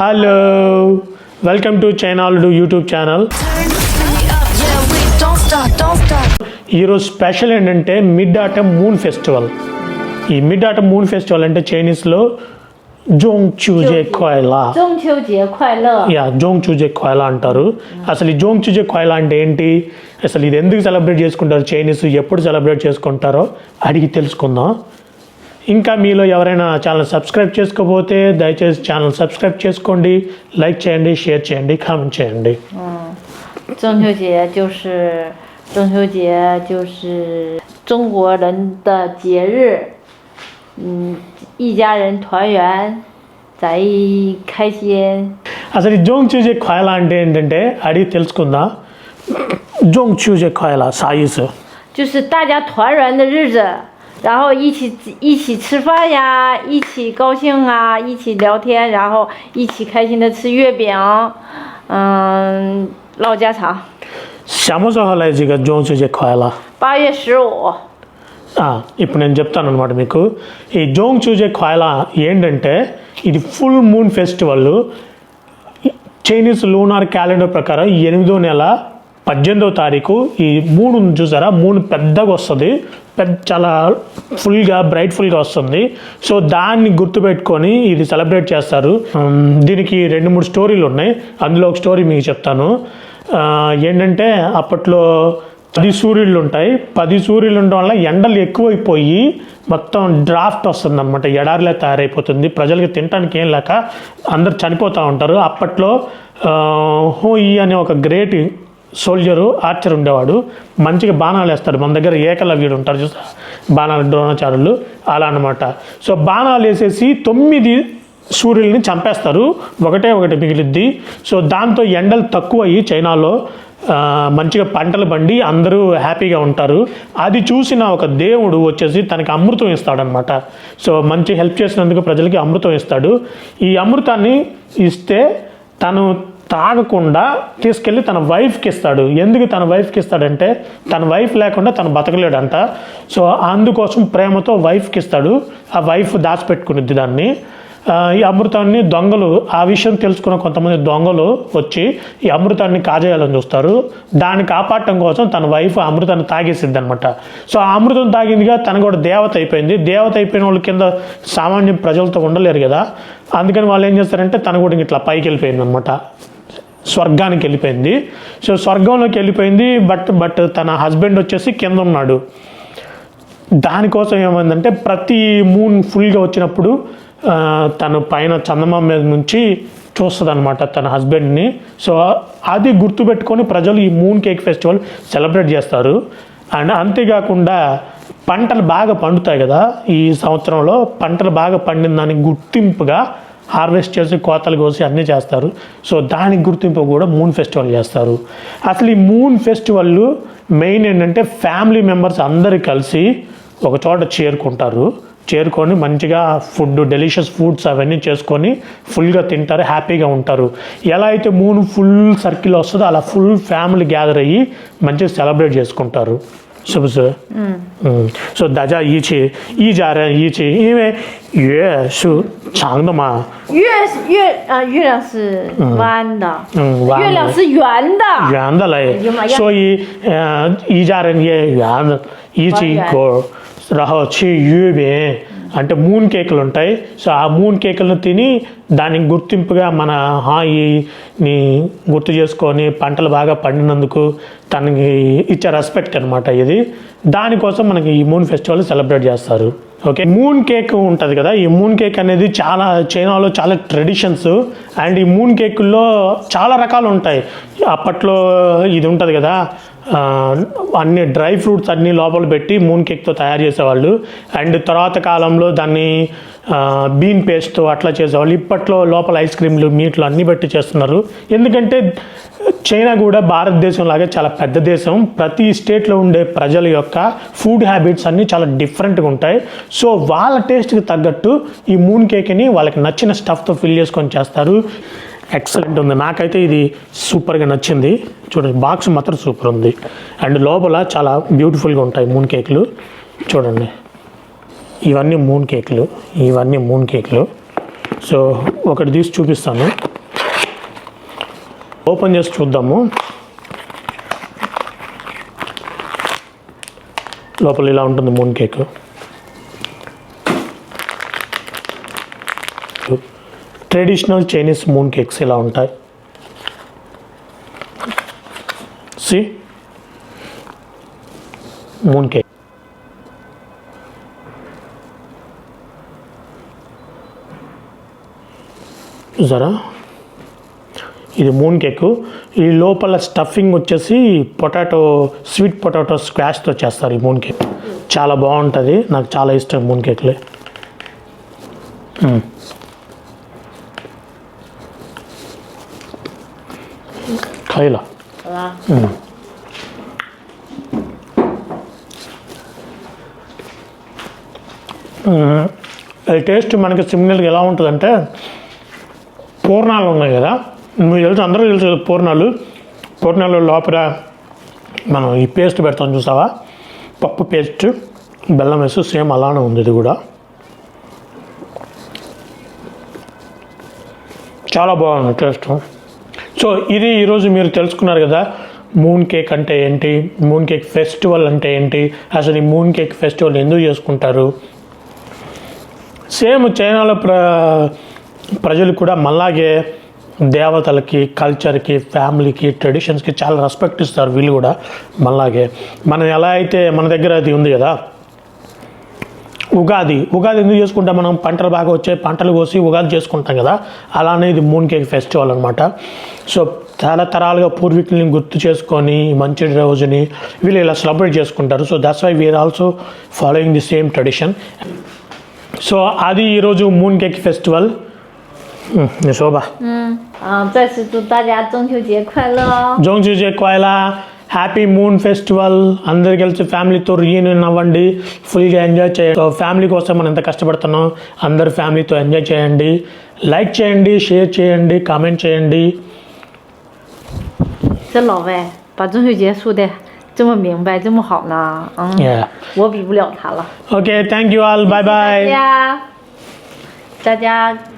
Hello welcome to చైనాల్ YouTube channel ఈరోజు special ఏంటంటే mid autumn moon festival ఈ mid autumn moon festival అంటే చైనీస్లో జోంగ్ చూజే ఖాయిలా యా జోంగ్ చూజే ఖాయిలా అంటారు. అసలు ఈ జోంగ్ చూజే ఖాయిలా అంటే ఏంటి? అసలు ఇది ఎందుకు సెలబ్రేట్ చేసుకుంటారు? చైనీస్ ఎప్పుడు సెలబ్రేట్ చేసుకుంటారో అడిగి తెలుసుకుందాం. ఇంకా మీలో ఎవరైనా ఛానల్ సబ్స్క్రైబ్ చేసుకోకపోతే దయచేసి ఛానల్ సబ్స్క్రైబ్ చేసుకోండి లైక్ చేయండి షేర్ చేయండి కామెంట్ చేయండి 中秋节就是中秋节就是中国人的节日，嗯，一家人团圆，在一开心。 అసలు ఈ జోంగ్ చూజే ఖాయలా అంటే ఏంటంటే అడిగి తెలుసుకుందాం జోంగ్ చూజే ఖాయలా సాయిస్ 就是大家团圆的日子， 然后一起一起吃饭呀，一起高兴啊，一起聊天，然后一起开心的吃月饼，嗯，唠家常。 శమసహలైజిగా జోంగ్ చూజే ఖాయలా 八月十五， ఆ, ఇప్పుడు నేను చెప్తాను అనమాట మీకు ఈ జోంగ్ చూజే ఖాయలా ఏంటంటే ఇది full moon festival Chinese lunar calendar ప్రకారం ఎనిమిదో నెల పద్దెనిమిదో తారీఖు ఈ మూడు చూసారా? మూడు పెద్దగా వస్తుంది. పెద్ద చాలా ఫుల్గా బ్రైట్ఫుల్గా వస్తుంది. సో దాన్ని గుర్తుపెట్టుకొని ఇది సెలబ్రేట్ చేస్తారు. దీనికి రెండు మూడు స్టోరీలు ఉన్నాయి. అందులో ఒక స్టోరీ మీకు చెప్తాను. ఏంటంటే అప్పట్లో పది సూర్యుళ్ళు ఉంటాయి. పది సూర్యులు ఉండడం వల్ల ఎండలు ఎక్కువైపోయి మొత్తం డ్రాఫ్ట్ వస్తుంది అనమాట ఎడారిలా తయారైపోతుంది. ప్రజలకి తినడానికి ఏం లేక అందరు చనిపోతూ ఉంటారు. అప్పట్లో హోయి అనే ఒక గ్రేట్ సోల్జరు ఆర్చర్ ఉండేవాడు. మంచిగా బాణాలు వేస్తాడు. మన దగ్గర ఏకలవ్యుడు ఉంటారు చూసా బాణాలు ద్రోణాచారులు అలా అనమాట సో బాణాలు వేసేసి తొమ్మిది సూర్యుల్ని చంపేస్తారు. ఒకటే ఒకటి మిగిలిద్ది. సో దాంతో ఎండలు తక్కువ అయ్యి చైనాలో మంచిగా పంటలు పండి అందరూ హ్యాపీగా ఉంటారు. అది చూసిన ఒక దేవుడు వచ్చేసి తనకి అమృతం ఇస్తాడనమాట సో మంచి హెల్ప్ చేసినందుకు ప్రజలకి అమృతం ఇస్తాడు. ఈ అమృతాన్ని ఇస్తే తను తాగకుండా తీసుకెళ్ళి తన వైఫ్కి ఇస్తాడు. ఎందుకు తన వైఫ్కి ఇస్తాడంటే తన వైఫ్ లేకుండా తను బతకలేడంట. సో అందుకోసం ప్రేమతో వైఫ్కి ఇస్తాడు. ఆ వైఫ్ దాచిపెట్టుకునిద్ది దాన్ని. ఈ అమృతాన్ని దొంగలు ఆ విషయం తెలుసుకున్న కొంతమంది దొంగలు వచ్చి ఈ అమృతాన్ని కాజేయాలని చూస్తారు. దాన్ని కాపాడటం కోసం తన వైఫ్ ఆ అమృతాన్ని తాగేసిద్ది అనమాట సో ఆ అమృతం తాగిందిగా తను కూడా దేవత అయిపోయింది. దేవత అయిపోయిన వాళ్ళ కింద సామాన్య ప్రజలతో ఉండలేరు కదా. అందుకని వాళ్ళు ఏం చేస్తారంటే తను కూడా ఇట్లా పైకి వెళ్ళిపోయింది అనమాట స్వర్గానికి వెళ్ళిపోయింది. సో స్వర్గంలోకి వెళ్ళిపోయింది బట్ బట్ తన హస్బెండ్ వచ్చేసి కింద ఉన్నాడు. దానికోసం ఏమైందంటే ప్రతి మూన్ ఫుల్గా వచ్చినప్పుడు తను పైన చందమా మీద నుంచి చూస్తుంది అనమాట తన హస్బెండ్ని. సో అది గుర్తుపెట్టుకొని ప్రజలు ఈ మూన్ కేక్ ఫెస్టివల్ సెలబ్రేట్ చేస్తారు. అండ్ అంతేకాకుండా పంటలు బాగా పండుతాయి కదా ఈ సంవత్సరంలో పంటలు బాగా పండిన దానికి గుర్తింపుగా హార్వెస్ట్ చేసి కోతలు కోసి అన్నీ చేస్తారు. సో దానికి గుర్తింపు కూడా మూన్ ఫెస్టివల్ చేస్తారు. అసలు ఈ మూన్ ఫెస్టివల్ మెయిన్ ఏంటంటే ఫ్యామిలీ మెంబర్స్ అందరు కలిసి ఒక చోట చేరుకుంటారు. చేరుకొని మంచిగా ఫుడ్ డెలిషియస్ ఫుడ్స్ అవన్నీ చేసుకొని ఫుల్గా తింటారు హ్యాపీగా ఉంటారు. ఎలా అయితే మూన్ ఫుల్ సర్కిల్ వస్తుందో అలా ఫుల్ ఫ్యామిలీ గ్యాదర్ అయ్యి మంచిగా సెలబ్రేట్ చేసుకుంటారు. 是不是？嗯。嗯，所以大家一起一家人一起，因为月是长的嘛，月月啊、月亮是弯的，嗯弯的。月亮是圆的。圆的嘞。所以呃一家人也圆的，一起过，然后吃月饼。అంటే మూన్ కేకులు ఉంటాయి. సో ఆ మూన్ కేకులను తిని దానికి గుర్తింపుగా మన హాయిని గుర్తు చేసుకొని పంటలు బాగా పండినందుకు తనకి ఇచ్చే రెస్పెక్ట్ అనమాట ఇది. దానికోసం మనకి ఈ మూన్ ఫెస్టివల్ సెలబ్రేట్ చేస్తారు. ఓకే మూన్ కేక్ ఉంటుంది కదా. ఈ మూన్ కేక్ అనేది చాలా చైనాలో చాలా ట్రెడిషన్స్ అండ్ ఈ మూన్ కేకుల్లో చాలా రకాలు ఉంటాయి. అప్పట్లో ఇది ఉంటుంది కదా. అన్ని డ్రై ఫ్రూట్స్ అన్ని లోపల పెట్టి మూన్ కేక్తో తయారు చేసేవాళ్ళు. అండ్ తర్వాత కాలంలో దాన్ని బీన్ పేస్ట్తో అట్లా చేసేవాళ్ళు. ఇప్పట్లో లోపల ఐస్ క్రీమ్లు మీట్లు అన్నీ పెట్టి చేస్తున్నారు. ఎందుకంటే చైనా కూడా భారతదేశం లాగే చాలా పెద్ద దేశం. ప్రతి స్టేట్లో ఉండే ప్రజల యొక్క ఫుడ్ హ్యాబిట్స్ అన్నీ చాలా డిఫరెంట్గా ఉంటాయి. సో వాళ్ళ టేస్ట్కి తగ్గట్టు ఈ మూన్ కేక్ని వాళ్ళకి నచ్చిన స్టఫ్తో ఫిల్ చేసుకొని చేస్తారు. ఎక్సలెంట్ ఉంది. నాకైతే ఇది సూపర్గా నచ్చింది. చూడండి బాక్స్ మాత్రం సూపర్ ఉంది. అండ్ లోపల చాలా బ్యూటిఫుల్గా ఉంటాయి మూన్ కేకులు చూడండి. ఇవన్నీ మూన్ కేకులు ఇవన్నీ మూన్ కేకులు సో ఒకటి తీసి చూపిస్తాను. ఓపెన్ చేసి చూద్దాము. లోపల ఇలా ఉంటుంది moon cake traditional Chinese moon cakes ఇలా ఉంటాయి. సి మూన్ కేక్ చూసారా? ఇది మూన్ కేక్ ఈ లోపల స్టఫింగ్ వచ్చేసి పొటాటో స్వీట్ పొటాటో స్క్వాష్తో చేస్తారు ఈ మూన్ కేక్ చాలా బాగుంటుంది. నాకు చాలా ఇష్టం మూన్ కేక్లే మ్మ్. ఖైలా. 好吧？అది టేస్ట్ మనకి సిమిలర్గా ఎలా ఉంటుందంటే పూర్ణాలు ఉన్నాయి కదా. మీకు తెలుసు అందరూ తెలుసు పూర్ణాలు. పూర్ణాలు లోపల మనం ఈ పేస్ట్ పెడతాం చూసావా? పప్పు పేస్ట్ బెల్లం వేసి సేమ్ అలానే ఉంది ఇది కూడా. చాలా బాగుంది టేస్ట్. సో ఇది ఈరోజు మీరు తెలుసుకున్నారు కదా మూన్ కేక్ అంటే ఏంటి? మూన్ కేక్ ఫెస్టివల్ అంటే ఏంటి? అసలు ఈ మూన్ కేక్ ఫెస్టివల్ ఎందుకు చేసుకుంటారు? సేమ్ చైనాలో ప్ర ప్రజలు కూడా మళ్ళాగే దేవతలకి కల్చర్కి ఫ్యామిలీకి ట్రెడిషన్స్కి చాలా రెస్పెక్ట్ ఇస్తారు వీళ్ళు కూడా మళ్ళాగే మనం ఎలా అయితే మన దగ్గర అది ఉంది కదా ఉగాది. ఉగాది ఎందుకు చేసుకుంటాం మనం? పంటలు బాగా వచ్చే పంటలు కోసి ఉగాది చేసుకుంటాం కదా. అలానే ఇది మూన్ కేక్ ఫెస్టివల్ అనమాట సో చాలా తరాలుగా పూర్వీకుల్ని గుర్తు చేసుకొని మంచి రోజుని వీళ్ళు ఇలా సెలబ్రేట్ చేసుకుంటారు. So that's why we are also following the same tradition so అది ఈరోజు మూన్ కేక్ ఫెస్టివల్ నీ శోభ 啊，再次祝大家中秋节快乐哦！ జోంగ్ చూజే కోయలా హ్యాపీ మూన్ ఫెస్టివల్ అందరు కలిసి ఫ్యామిలీతో రీయూనియన్ అవ్వండి ఫుల్గా ఎంజాయ్ చేయండి సో ఫ్యామిలీ కోసం మనం ఎంత కష్టపడుతున్నాం అందరు ఫ్యామిలీతో ఎంజాయ్ చేయండి లైక్ చేయండి షేర్ చేయండి కామెంట్ చేయండి 这老外把中秋节说的这么明白，这么好呢，嗯 Yeah. 我比不了他了。 okay thank you all bye 大 bye 家，大家